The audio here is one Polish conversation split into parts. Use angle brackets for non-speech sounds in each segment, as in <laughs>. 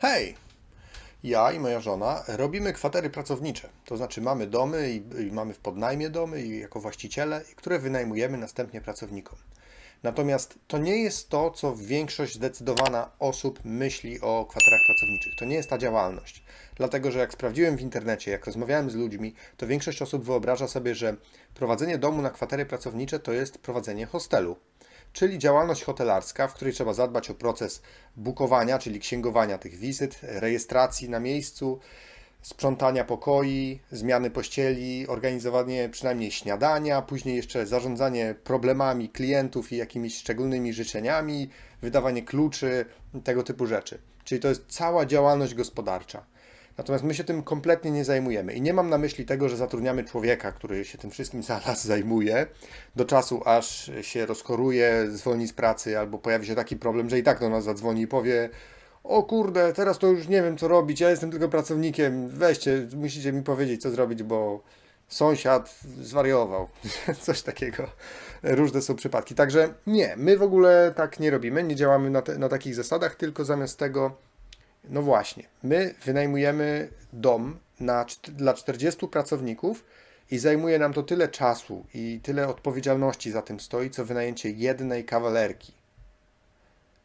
Hej! Ja i moja żona robimy kwatery pracownicze. To znaczy mamy domy i, i mamy w podnajmie domy i jako właściciele, które wynajmujemy następnie pracownikom. Natomiast to nie jest to, co większość zdecydowana osób myśli o kwaterach pracowniczych. To nie jest ta działalność. Dlatego, że jak sprawdziłem w internecie, jak rozmawiałem z ludźmi, to większość osób wyobraża sobie, że prowadzenie domu na kwatery pracownicze to jest prowadzenie hostelu czyli działalność hotelarska, w której trzeba zadbać o proces bukowania, czyli księgowania tych wizyt, rejestracji na miejscu, sprzątania pokoi, zmiany pościeli, organizowanie przynajmniej śniadania, później jeszcze zarządzanie problemami klientów i jakimiś szczególnymi życzeniami, wydawanie kluczy, tego typu rzeczy. Czyli to jest cała działalność gospodarcza. Natomiast my się tym kompletnie nie zajmujemy. I nie mam na myśli tego, że zatrudniamy człowieka, który się tym wszystkim za nas zajmuje, do czasu aż się rozchoruje, zwolni z pracy, albo pojawi się taki problem, że i tak do nas zadzwoni i powie: O kurde, teraz to już nie wiem co robić, ja jestem tylko pracownikiem, weźcie, musicie mi powiedzieć co zrobić, bo sąsiad zwariował. <laughs> Coś takiego. Różne są przypadki. Także nie, my w ogóle tak nie robimy, nie działamy na, te, na takich zasadach, tylko zamiast tego no właśnie, my wynajmujemy dom na, dla 40 pracowników i zajmuje nam to tyle czasu i tyle odpowiedzialności za tym stoi, co wynajęcie jednej kawalerki.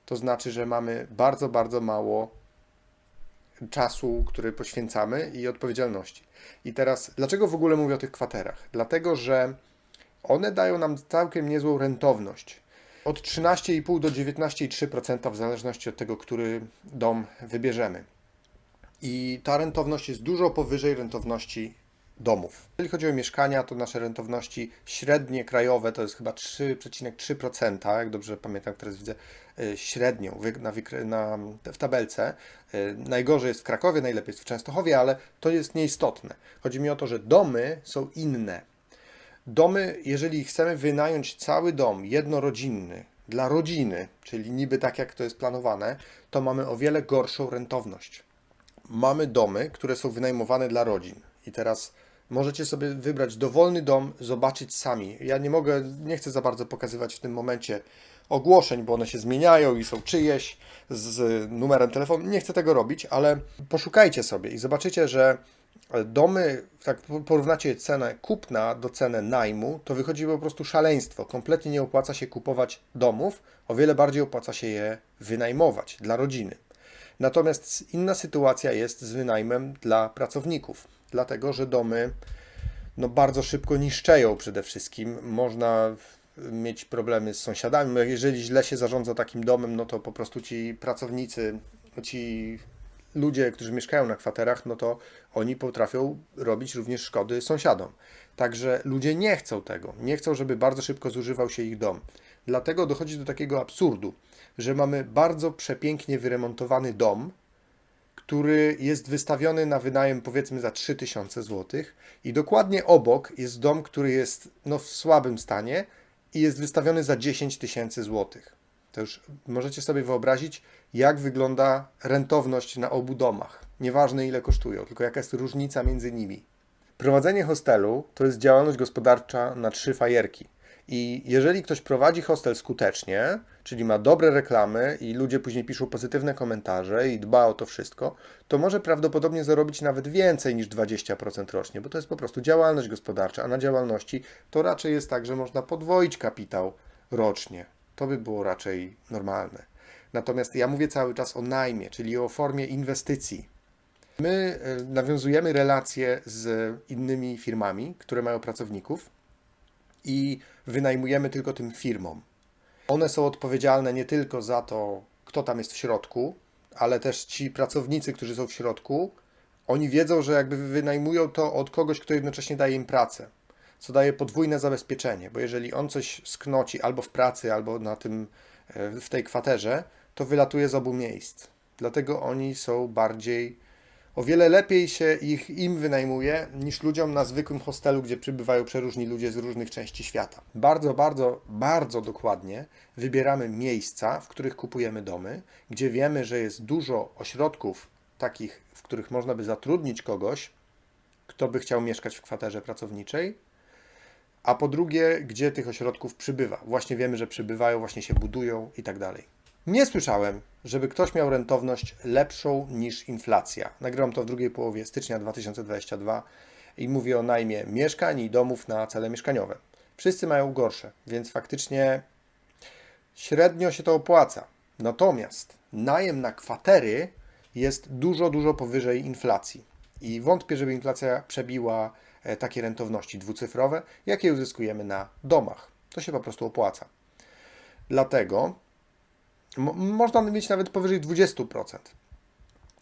To znaczy, że mamy bardzo, bardzo mało czasu, który poświęcamy i odpowiedzialności. I teraz, dlaczego w ogóle mówię o tych kwaterach? Dlatego, że one dają nam całkiem niezłą rentowność. Od 13,5 do 19,3% w zależności od tego, który dom wybierzemy. I ta rentowność jest dużo powyżej rentowności domów. Jeżeli chodzi o mieszkania, to nasze rentowności średnie krajowe to jest chyba 3,3%, jak dobrze pamiętam, teraz widzę y, średnią na, na, w tabelce. Y, Najgorzej jest w Krakowie, najlepiej jest w Częstochowie, ale to jest nieistotne. Chodzi mi o to, że domy są inne. Domy, jeżeli chcemy wynająć cały dom jednorodzinny dla rodziny, czyli niby tak jak to jest planowane, to mamy o wiele gorszą rentowność. Mamy domy, które są wynajmowane dla rodzin. I teraz możecie sobie wybrać dowolny dom, zobaczyć sami. Ja nie mogę, nie chcę za bardzo pokazywać w tym momencie ogłoszeń, bo one się zmieniają i są czyjeś z numerem telefonu. Nie chcę tego robić, ale poszukajcie sobie i zobaczycie, że domy, tak porównacie cenę kupna do ceny najmu, to wychodzi po prostu szaleństwo. Kompletnie nie opłaca się kupować domów, o wiele bardziej opłaca się je wynajmować dla rodziny. Natomiast inna sytuacja jest z wynajmem dla pracowników, dlatego że domy no, bardzo szybko niszczeją przede wszystkim. Można mieć problemy z sąsiadami. Jeżeli źle się zarządza takim domem, no to po prostu ci pracownicy, ci ludzie, którzy mieszkają na kwaterach, no to oni potrafią robić również szkody sąsiadom. Także ludzie nie chcą tego. Nie chcą, żeby bardzo szybko zużywał się ich dom. Dlatego dochodzi do takiego absurdu, że mamy bardzo przepięknie wyremontowany dom, który jest wystawiony na wynajem powiedzmy za 3000 zł i dokładnie obok jest dom, który jest no, w słabym stanie i jest wystawiony za 10 tysięcy złotych. To już możecie sobie wyobrazić, jak wygląda rentowność na obu domach. Nieważne ile kosztują, tylko jaka jest różnica między nimi. Prowadzenie hostelu to jest działalność gospodarcza na trzy fajerki. I jeżeli ktoś prowadzi hostel skutecznie, czyli ma dobre reklamy i ludzie później piszą pozytywne komentarze i dba o to wszystko, to może prawdopodobnie zarobić nawet więcej niż 20% rocznie, bo to jest po prostu działalność gospodarcza, a na działalności to raczej jest tak, że można podwoić kapitał rocznie. To by było raczej normalne. Natomiast ja mówię cały czas o najmie, czyli o formie inwestycji. My e, nawiązujemy relacje z innymi firmami, które mają pracowników i wynajmujemy tylko tym firmom. One są odpowiedzialne nie tylko za to, kto tam jest w środku, ale też ci pracownicy, którzy są w środku, oni wiedzą, że jakby wynajmują to od kogoś, kto jednocześnie daje im pracę, co daje podwójne zabezpieczenie, bo jeżeli on coś sknoci albo w pracy, albo na tym, e, w tej kwaterze, to wylatuje z obu miejsc. Dlatego oni są bardziej o wiele lepiej się ich im wynajmuje niż ludziom na zwykłym hostelu, gdzie przybywają przeróżni ludzie z różnych części świata. Bardzo, bardzo, bardzo dokładnie wybieramy miejsca, w których kupujemy domy, gdzie wiemy, że jest dużo ośrodków takich, w których można by zatrudnić kogoś, kto by chciał mieszkać w kwaterze pracowniczej, a po drugie, gdzie tych ośrodków przybywa. Właśnie wiemy, że przybywają, właśnie się budują i tak dalej. Nie słyszałem, żeby ktoś miał rentowność lepszą niż inflacja. Nagrywam to w drugiej połowie stycznia 2022 i mówię o najmie mieszkań i domów na cele mieszkaniowe. Wszyscy mają gorsze, więc faktycznie średnio się to opłaca. Natomiast najem na kwatery jest dużo, dużo powyżej inflacji. I wątpię, żeby inflacja przebiła takie rentowności dwucyfrowe, jakie uzyskujemy na domach. To się po prostu opłaca. Dlatego mo- można mieć nawet powyżej 20%.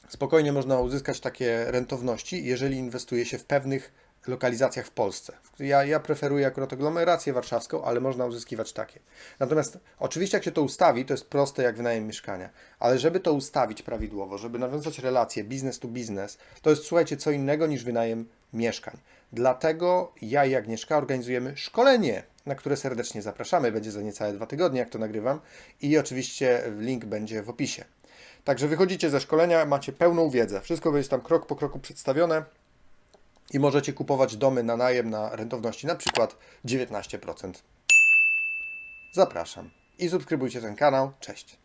Spokojnie można uzyskać takie rentowności, jeżeli inwestuje się w pewnych lokalizacjach w Polsce. Ja, ja preferuję akurat aglomerację warszawską, ale można uzyskiwać takie. Natomiast oczywiście jak się to ustawi, to jest proste jak wynajem mieszkania, ale żeby to ustawić prawidłowo, żeby nawiązać relacje business to business, to jest słuchajcie co innego niż wynajem mieszkań. Dlatego ja i Agnieszka organizujemy szkolenie, na które serdecznie zapraszamy. Będzie za niecałe dwa tygodnie, jak to nagrywam i oczywiście link będzie w opisie. Także wychodzicie ze szkolenia, macie pełną wiedzę. Wszystko będzie tam krok po kroku przedstawione i możecie kupować domy na najem na rentowności na przykład 19%. Zapraszam i subskrybujcie ten kanał. Cześć.